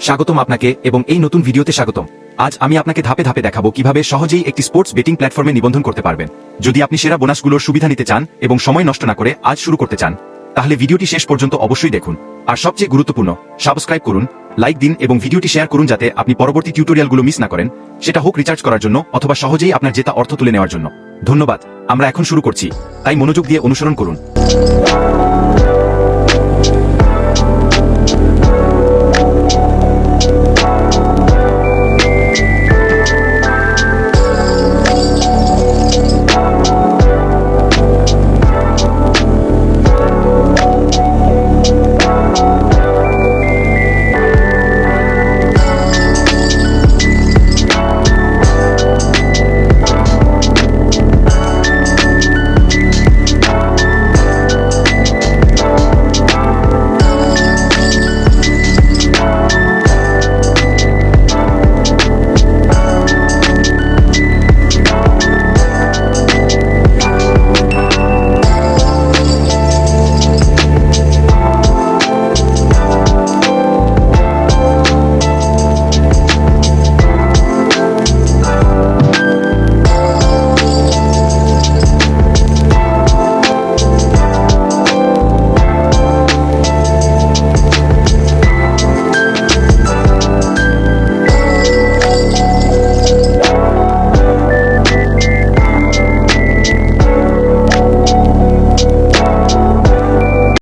স্বাগতম আপনাকে এবং এই নতুন ভিডিওতে স্বাগতম। আজ আমি আপনাকে ধাপে ধাপে দেখাবো কীভাবে সহজেই একটি স্পোর্টস বেটিং প্ল্যাটফর্মে নিবন্ধন করতে পারবেন। যদি আপনি সেরা বোনাসগুলোর সুবিধা নিতে চান এবং সময় নষ্ট না করে আজ শুরু করতে চান, তাহলে ভিডিওটি শেষ পর্যন্ত অবশ্যই দেখুন। আর সবচেয়ে গুরুত্বপূর্ণ সাবস্ক্রাইব করুন লাইক দিন এবং ভিডিওটি শেয়ার করুন যাতে আপনি পরবর্তী টিউটোরিয়ালগুলো মিস না করেন, সেটা হোক রিচার্জ করার জন্য অথবা সহজেই আপনার জেতা অর্থ তুলে নেওয়ার জন্য। ধন্যবাদ, আমরা এখন শুরু করছি, তাই মনোযোগ দিয়ে অনুসরণ করুন।